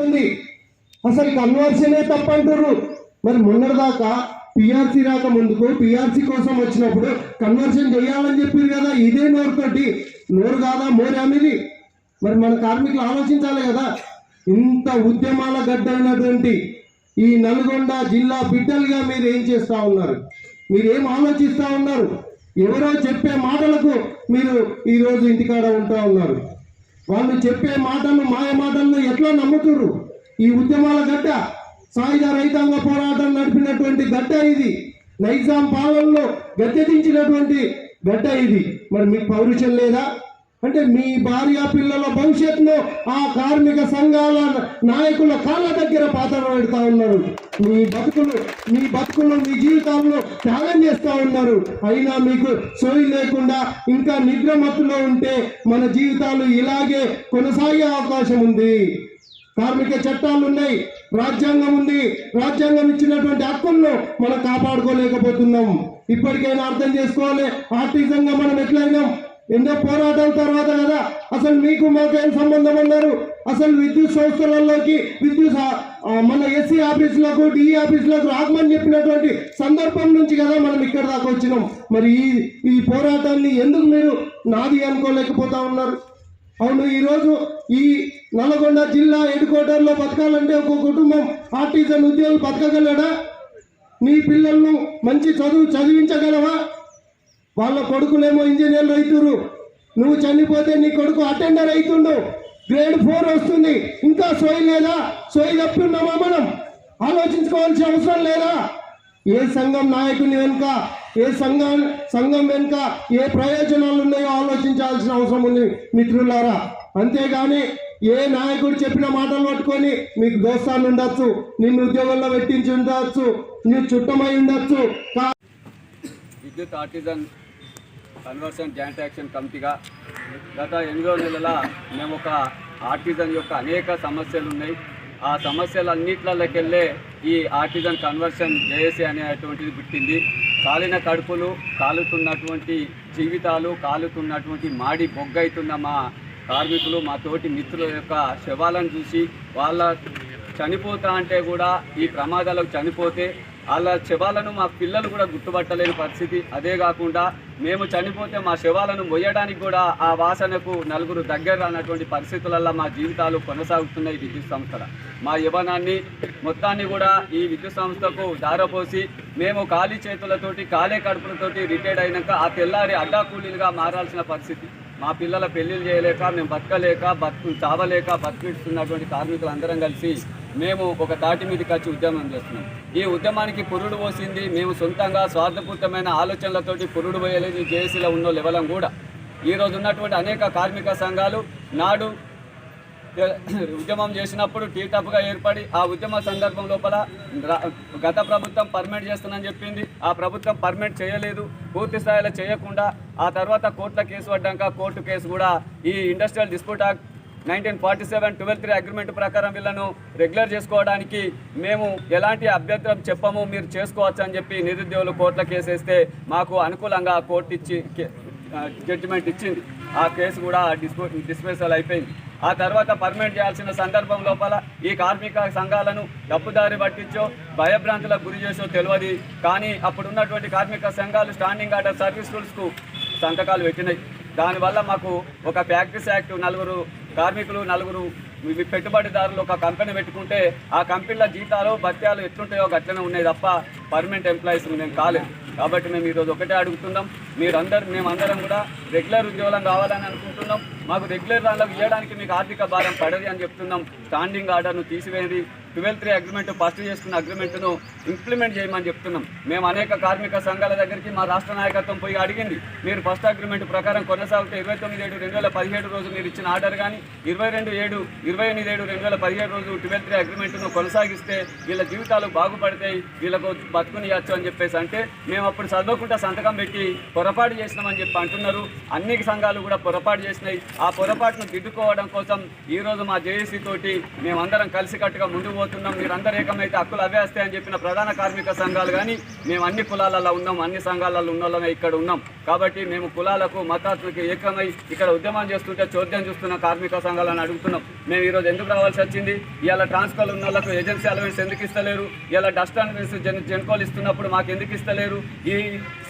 ఉంది. అసలు కన్వర్షనే తప్పంటారు. మరి మొన్నటిదాకా పిఆర్సీ రాక ముందుకు పిఆర్సీ కోసం వచ్చినప్పుడు కన్వర్షన్ చేయాలని చెప్పారు కదా ఇదే నోరుతోటి. నోరు కాదా మోరే మరి మన కార్మికులు ఆలోచించాలి కదా. ఇంత ఉద్యమాల గడ్డైనటువంటి ఈ నల్గొండ జిల్లా బిడ్డలుగా మీరు ఏం చేస్తూ ఉన్నారు? మీరు ఏం ఉన్నారు? ఎవరో చెప్పే మాటలకు మీరు ఈరోజు ఇంటికాడ ఉంటా ఉన్నారు. వాళ్ళు చెప్పే మాటలు మాయ మాటలను ఎట్లా నమ్ముతుర్రు? ఈ ఉద్యమాల గడ్డ సాయుధ రైతాంగ పోరాటం నడిపినటువంటి గడ్డ ఇది. నైజాం పాలనలో గద్దెదించినటువంటి గడ్డ ఇది. మరి మీకు పౌరుషం లేదా? అంటే మీ భార్య పిల్లల భవిష్యత్తులో ఆ కార్మిక సంఘాల నాయకుల కాళ్ళ దగ్గర పాత్ర పెడతా ఉన్నారు. మీ బతుకులు మీ బతుకులు మీ జీవితాల్లో త్యాగం చేస్తూ ఉన్నారు. అయినా మీకు సోయి లేకుండా ఇంకా నిద్రమత్తులో ఉంటే మన జీవితాలు ఇలాగే కొనసాగే అవకాశం ఉంది. కార్మిక చట్టాలు ఉన్నాయి. రాజ్యాంగం ఉంది. రాజ్యాంగం ఇచ్చినటువంటి హక్కులను మనం కాపాడుకోలేకపోతున్నాం. ఇప్పటికైనా అర్థం చేసుకోవాలి. ఆర్థికంగా మనం ఎట్లయినాం? ఎన్నో పోరాటాల తర్వాత కదా అసలు మీకు మాకు ఏం సంబంధం ఉన్నారు అసలు విద్యుత్ సంస్థలలోకి విద్యుత్ మన ఎస్సీ ఆఫీసులకు డిఈ ఆఫీసులకు రాకమని చెప్పినటువంటి సందర్భం నుంచి కదా మనం ఇక్కడ దాకా వచ్చినాం. మరి ఈ ఈ పోరాటాన్ని ఎందుకు మీరు నాది అనుకోలేకపోతా ఉన్నారు? అవును ఈరోజు ఈ నల్గొండ జిల్లా హెడ్ బతకాలంటే ఒక కుటుంబం ఆర్టిజన్ ఉద్యోగులు బతకగలడా? నీ పిల్లలను మంచి చదువు చదివించగలవా? వాళ్ళ కొడుకులేమో ఇంజనీర్లు అవుతురు నువ్వు చనిపోతే నీ కొడుకు అటెండర్ అవుతుండు. గ్రేడ్ ఫోర్ వస్తుంది. ఇంకా సోయి లేదా? సోయి తప్పున్నామా మనం? ఆలోచించుకోవాల్సిన అవసరం లేదా? ఏ సంఘం నాయకుని వెనుక ఏ సంఘం సంఘం వెనుక ఏ ప్రయోజనాలు ఉన్నాయో ఆలోచించాల్సిన అవసరం ఉంది మిత్రులారా. అంతేగాని ఏ నాయకుడు చెప్పిన మాటలు పట్టుకొని మీకు దోస్తాన్ని ఉండొచ్చు నిన్ను ఉద్యోగంలో పెట్టించి ఉండొచ్చు నీ చుట్టమై ఉండొచ్చు. విద్యుత్ ఆర్టిజన్ కన్వర్షన్ జాయింట్ యాక్షన్ కమిటీగా గత ఎనిమిదో నెలల మేము ఒక ఆర్టిజన్ యొక్క అనేక సమస్యలు ఉన్నాయి. ఆ సమస్యలన్నింటిలోకెళ్ళే ఈ ఆర్టిజన్ కన్వర్షన్ జేఏసీ అనేటువంటిది పుట్టింది. కాలిన కడుపులు కాలుతున్నటువంటి జీవితాలు కాలుతున్నటువంటి మాడి బొగ్గైతున్న మా కార్మికులు మా తోటి మిత్రుల యొక్క శవాలను చూసి వాళ్ళ చనిపోతా అంటే కూడా ఈ ప్రమాదాలకు చనిపోతే వాళ్ళ శవాలను మా పిల్లలు కూడా గుర్తుపట్టలేని పరిస్థితి. అదే కాకుండా మేము చనిపోతే మా శవాలను మొయ్యడానికి కూడా ఆ వాసనకు నలుగురు దగ్గర రానటువంటి పరిస్థితులలో మా జీవితాలు కొనసాగుతున్నాయి విద్యుత్ సంస్థల. మా యవనాన్ని మొత్తాన్ని కూడా ఈ విద్యుత్ సంస్థకు దారపోసి మేము ఖాళీ చేతులతోటి ఖాళీ కడుపులతోటి రిటైర్డ్ అయినాక ఆ తెల్లారి అడ్డాకూలీలుగా మారాల్సిన పరిస్థితి. మా పిల్లల పెళ్ళిళ్ళు చేయలేక మేము బతకలేక బతుకు చావలేక బతికిస్తున్నటువంటి కార్మికులు అందరం కలిసి మేము ఒక తాటి మీదకి వచ్చి ఉద్యమం చేస్తున్నాం. ఈ ఉద్యమానికి పురుడు పోసింది మేము సొంతంగా స్వార్థపూరితమైన ఆలోచనలతోటి పురుడు పోయలేదు జేఏసీలో ఉన్న లెవలం కూడా. ఈరోజు ఉన్నటువంటి అనేక కార్మిక సంఘాలు నాడు ఉద్యమం చేసినప్పుడు టీటప్గా ఏర్పడి ఆ ఉద్యమ సందర్భం లోపల గత ప్రభుత్వం పర్మిట్ చేస్తుందని చెప్పింది. ఆ ప్రభుత్వం పర్మిట్ చేయలేదు. పూర్తి స్థాయిలో చేయకుండా ఆ తర్వాత కోర్టుల కేసు పడ్డాక కోర్టు కేసు కూడా ఈ industrial dispute act nineteen forty seven twelve three agreement ప్రకారం వీళ్ళను రెగ్యులర్ చేసుకోవడానికి మేము ఎలాంటి అభ్యంతరం చెప్పము మీరు చేసుకోవచ్చు అని చెప్పి నిరుద్యోగులు కోర్టుల కేసు వేస్తే మాకు అనుకూలంగా కోర్టు ఇచ్చి జడ్జిమెంట్ ఇచ్చింది. ఆ కేసు కూడా డిస్పో డిస్మిసల్ అయిపోయింది. ఆ తర్వాత పర్మనెంట్ చేయాల్సిన సందర్భం లోపల ఈ కార్మిక సంఘాలను తప్పుదారి పట్టించో భయభ్రాంతులకు గురి చేసో తెలియదు కానీ అప్పుడు ఉన్నటువంటి కార్మిక సంఘాలు స్టాండింగ్ ఆర్డర్ సర్వీస్ రూల్స్కు సంతకాలు పెట్టినాయి. దానివల్ల మాకు ఒక ఫ్యాక్టరీస్ యాక్ట్ నలుగురు కార్మికులు నలుగురు పెట్టుబడిదారులు ఒక కంపెనీ పెట్టుకుంటే ఆ కంపెనీల జీతాలు భత్యాలు ఎట్లుంటాయో అట్లనే ఉన్నాయి తప్ప పర్మనెంట్ ఎంప్లాయీస్ మేము కాలేదు. కాబట్టి మేము ఈరోజు ఒకటే అడుగుతున్నాం. మీరందరూ మేమందరం కూడా రెగ్యులర్ ఉద్యోగం కావాలని అనుకుంటున్నాం. మాకు రెగ్యులర్ దానిలోకి ఇవ్వడానికి మీకు ఆర్థిక భారం పడది అని చెప్తున్నాం. స్టాండింగ్ ఆర్డర్ను తీసివేయండి. ట్వెల్వ్ త్రీ అగ్రిమెంట్ ఫస్ట్ చేసుకున్న అగ్రిమెంట్ను ఇంప్లిమెంట్ చేయమని చెప్తున్నాం. మేము అనేక కార్మిక సంఘాల దగ్గరికి మా రాష్ట్ర నాయకత్వం పోయి అడిగింది మీరు ఫస్ట్ అగ్రిమెంట్ ప్రకారం కొనసాగితే ఇరవై తొమ్మిది ఏడు రెండు వేల పదిహేడు రోజు మీరు ఇచ్చిన ఆర్డర్ కానీ ఇరవై రెండు ఏడు ఇరవై ఎనిమిది ఏడు రెండు వేల పదిహేడు రోజు ట్వెల్వ్ త్రీ అగ్రిమెంట్ను కొనసాగిస్తే వీళ్ళ జీవితాలు బాగుపడతాయి వీళ్ళకు బతుకునియచ్చు అని చెప్పేసి అంటే మేము అప్పుడు చదవకుండా సంతకం పెట్టి పొరపాటు చేసినామని చెప్పి అంటున్నారు. అన్ని సంఘాలు కూడా పొరపాటు చేసినాయి. ఆ పొరపాటును దిద్దుకోవడం కోసం ఈ రోజు మా జేఏసీ తోటి మేమందరం కలిసికట్టుగా ముందుకు పోతున్నాం. మీరందరూ ఏకమైతే హక్కులు అవే వస్తాయని చెప్పిన ప్రధాన కార్మిక సంఘాలు కానీ మేము అన్ని కులాలలో ఉన్నాం అన్ని సంఘాలలో ఉన్న వాళ్ళమే ఇక్కడ ఉన్నాం. కాబట్టి మేము కులాలకు మతాత్మకి ఏకమై ఇక్కడ ఉద్యమం చేస్తుంటే చోద్యం చూస్తున్న కార్మిక సంఘాలను అడుగుతున్నాం. మేము ఈరోజు ఎందుకు రావాల్సి వచ్చింది? ఇలా ట్రాన్స్ఫర్ ఉన్న వాళ్ళకు ఏజెన్సీ అలవెన్స్ ఎందుకు ఇస్తలేరు? ఇలా డస్ట్ అలవెన్స్ జన్ జెన్కోల్ ఇస్తున్నప్పుడు మాకు ఎందుకు ఇస్తలేరు? ఈ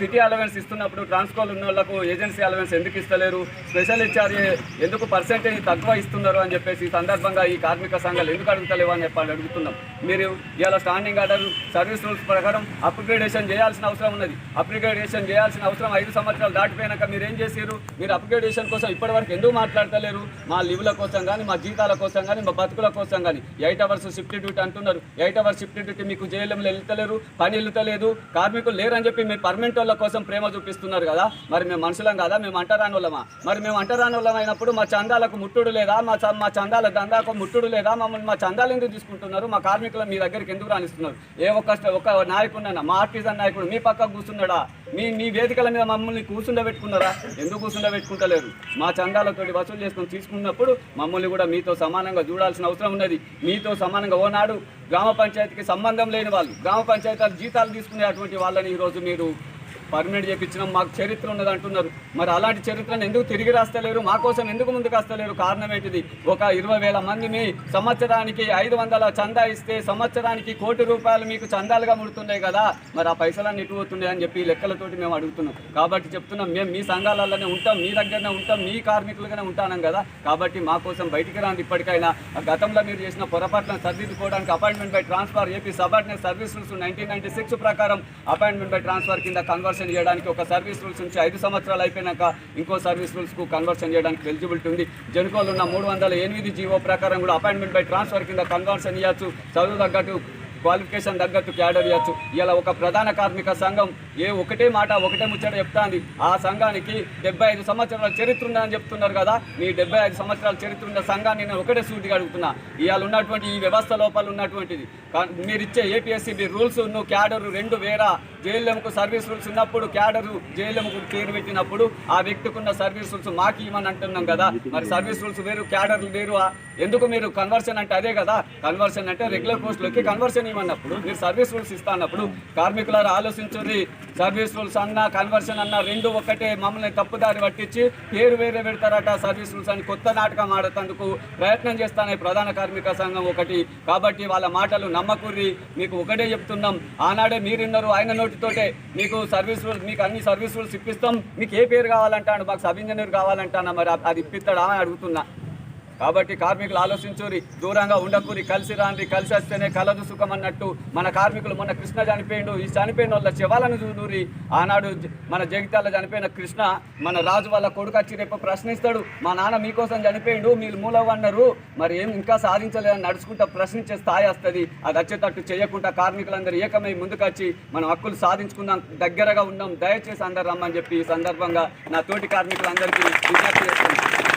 సిటీ అలవెన్స్ ఇస్తున్నప్పుడు ట్రాన్స్కోల్ ఉన్న వాళ్ళకు ఏజెన్సీ అలవెన్స్ ఎందుకు ఇస్తలేరు? స్పెషల్ ఇచ్చారు ఎందుకు పర్సెంటేజ్ తక్కువ ఇస్తున్నారు అని చెప్పేసి ఈ సందర్భంగా ఈ కార్మిక సంఘాలు ఎందుకు అడుగుతలేవు అని చెప్పాలి అడుగుతున్నాం మీరు ఇలా స్టాండింగ్ ఆర్డర్ సర్వీస్ రూల్స్ ప్రకారం అప్గ్రేడేషన్ చేయాల్సిన అవసరం ఉన్నది. అప్గ్రేడేషన్ చేయాల్సిన అవసరం ఐదు సంవత్సరాలు దాటిపోయినాక మీరు ఏం చేశారు మీరు అప్గ్రేడేషన్ కోసం ఇప్పటివరకు ఎందుకు మాట్లాడతలేరు? మా లీవ్ల కోసం కానీ మా జీతాల కోసం కానీ మా బతుకుల కోసం కానీ ఎయిట్ అవర్స్ షిఫ్ట్ డ్యూటీ అంటున్నారు. ఎయిట్ అవర్స్ షిఫ్ట్ డ్యూటీ మీకు జైలంలో వెళ్తలేరు పని వెళ్తలేదు. కార్మికులు లేరని చెప్పి మీ పర్మనెంట్ వాళ్ళ కోసం ప్రేమ చూపిస్తున్నారు కదా? మరి మేము మనుషులం కదా? మేము అంటరాని వాళ్ళమా మరి మేము అంటరాని వాళ్ళం అయినప్పుడు మా చందాలకు ముట్టుడు లేదా? మా మా చందాల దందాకు ముట్టుడు లేదా? మమ్మల్ని మా చందాలు ఎందుకు తీసుకుంటున్నారు? మా కార్మికులు మీ దగ్గరికి ఎందుకు రాణిస్తున్నారు ఏ ఒక్క ఒక నాయకుడు మా ఆర్టిజన్ నాయకుడు మీ పక్క కూర్చున్నాడా? మీ మీ వేదికల మీద మమ్మల్ని కూర్చుండబెట్టుకున్నారా? ఎందుకు కూర్చుండబెట్టుకుంటలేరు? మా చందాలతోటి వసూలు చేసుకొని తీసుకున్నప్పుడు మమ్మల్ని కూడా మీతో సమానంగా చూడాల్సిన అవసరం ఉన్నది. మీతో సమానంగా ఓనాడు గ్రామ పంచాయతీకి సంబంధం లేని వాళ్ళు గ్రామ పంచాయతీలు జీతాలు తీసుకునే అటువంటి వాళ్ళని ఈరోజు మీరు పర్మినెంట్ చేయించినాం మాకు చరిత్ర ఉన్నది అంటున్నారు. మరి అలాంటి చరిత్రను ఎందుకు తిరిగి రాస్తలేరు? మా కోసం ఎందుకు ముందుకు వస్తలేరు? కారణం ఏంటిది? ఒక ఇరవై వేల మందిని సంవత్సరానికి ఐదు వందల చందా ఇస్తే సంవత్సరానికి కోటి రూపాయలు మీకు చందాలుగా ముడుతున్నాయి కదా? మరి ఆ పైసలన్నీ ఇటు పోతున్నాయి అని చెప్పి లెక్కలతోటి మేము అడుగుతున్నాం. కాబట్టి చెప్తున్నాం మేము మీ సంఘాలలోనే ఉంటాం మీ దగ్గరనే ఉంటాం మీ కార్మికులుగానే ఉంటానం కదా? కాబట్టి మా కోసం బయటికి రాంది ఇప్పటికైనా. గతంలో మీరు చేసిన పొరపాట్లను సరిదిద్దుకోవడానికి appointment by transfer AP subordinate service rules nineteen ninety six ప్రకారం అపాయింట్మెంట్ బై ట్రాన్స్ఫర్ కింద కన్వర్షన్ చేయడానికి ఒక సర్వీస్ రూల్స్ నుంచి ఐదు సంవత్సరాలు అయిపోయినాక ఇంకో సర్వీస్ రూల్స్కు కన్వర్షన్ చేయడానికి ఎలిజిబిలిటీ ఉంది. జనుకోలు ఉన్న మూడు వందల ఎనిమిది జీవో ప్రకారం కూడా అపాయింట్మెంట్ బై ట్రాన్స్ఫర్ కింద కన్వర్షన్ ఇవ్వచ్చు చదువు తగ్గట్టు క్వాలిఫికేషన్ తగ్గట్టు క్యాడర్ ఇవ్వచ్చు ఇలా ఒక ప్రధాన కార్మిక సంఘం ఏ ఒకటే మాట ఒకటే ముచ్చట చెప్తాంది. ఆ సంఘానికి డెబ్బై ఐదు సంవత్సరాల చరిత్ర ఉందని చెప్తున్నారు కదా. మీ డెబ్బై ఐదు సంవత్సరాల చరిత్ర ఉన్న సంఘాన్ని నేను ఒకటే సూటిగా అడుగుతున్నా. ఇవాళ ఉన్నటువంటి ఈ వ్యవస్థ లోపల ఉన్నటువంటిది. కా- మీరు ఇచ్చే మీ రూల్స్ క్యాడర్ రెండు వేరా జేఎల్ఎంకు సర్వీస్ రూల్స్ ఉన్నప్పుడు క్యాడరు జేఎల్ఎంకు పేరు పెట్టినప్పుడు ఆ వ్యక్తికి ఉన్న సర్వీస్ రూల్స్ మాకు ఇవ్వని అంటున్నాం కదా. మరి సర్వీస్ రూల్స్ వేరు క్యాడర్లు వేరు. ఆ- ఎందుకు మీరు కన్వర్షన్ అంటే అదే కదా. కన్వర్షన్ అంటే రెగ్యులర్ పోస్టులకి కన్వర్షన్ ఇవ్వనప్పుడు మీరు సర్వీస్ రూల్స్ ఇస్తానప్పుడు కార్మికులారు ఆలోచించుర్రి సర్వీస్ రూల్స్ అన్న కన్వర్షన్ అన్న రెండు ఒకటే మమ్మల్ని తప్పుదారి పట్టించి పేరు వేరే పెడతారట సర్వీస్ రూల్స్ అని కొత్త నాటకం ఆడతందుకు ప్రయత్నం చేస్తానే ప్రధాన కార్మిక సంఘం ఒకటి. కాబట్టి వాళ్ళ మాటలు నమ్మకూరి మీకు ఒకటే చెప్తున్నాం. ఆనాడే మీరున్నారు ఆయన నోటితోటే మీకు సర్వీస్ రూల్స్ మీకు అన్ని సర్వీస్ రూల్స్ ఇప్పిస్తాం మీకు ఏ పేరు కావాలంటాడు మాకు సబ్ ఇంజనీర్ కావాలంటానా మరి అది ఇప్పిస్తాడా అని అడుగుతున్నా. కాబట్టి కార్మికులు ఆలోచించురి దూరంగా ఉండకూరి కలిసి రాండి కలిసి వస్తేనే కలదు సుఖం అన్నట్టు మన కార్మికులు మొన్న కృష్ణ చనిపోయిండు. ఈ చనిపోయిన వాళ్ళ శవాలను చూడూరి. ఆనాడు మన జగిత్యాల చనిపోయిన కృష్ణ మన రాజు వాళ్ళ కొడుకు వచ్చి రేపు ప్రశ్నిస్తాడు మా నాన్న మీకోసం చనిపోయిండు మీరు మూలవన్నారు మరి ఏం ఇంకా సాధించలేదని నడుచుకుంటా ప్రశ్నించే స్థాయి వస్తుంది. అది వచ్చేటట్టు చేయకుండా కార్మికులందరూ ఏకమై ముందుకొచ్చి మనం హక్కులు సాధించుకుందాం దగ్గరగా ఉన్నాం దయచేసి అందరు రమ్మని చెప్పి ఈ సందర్భంగా నా తోటి కార్మికులందరికీ విజ్ఞప్తి చేస్తున్నాను.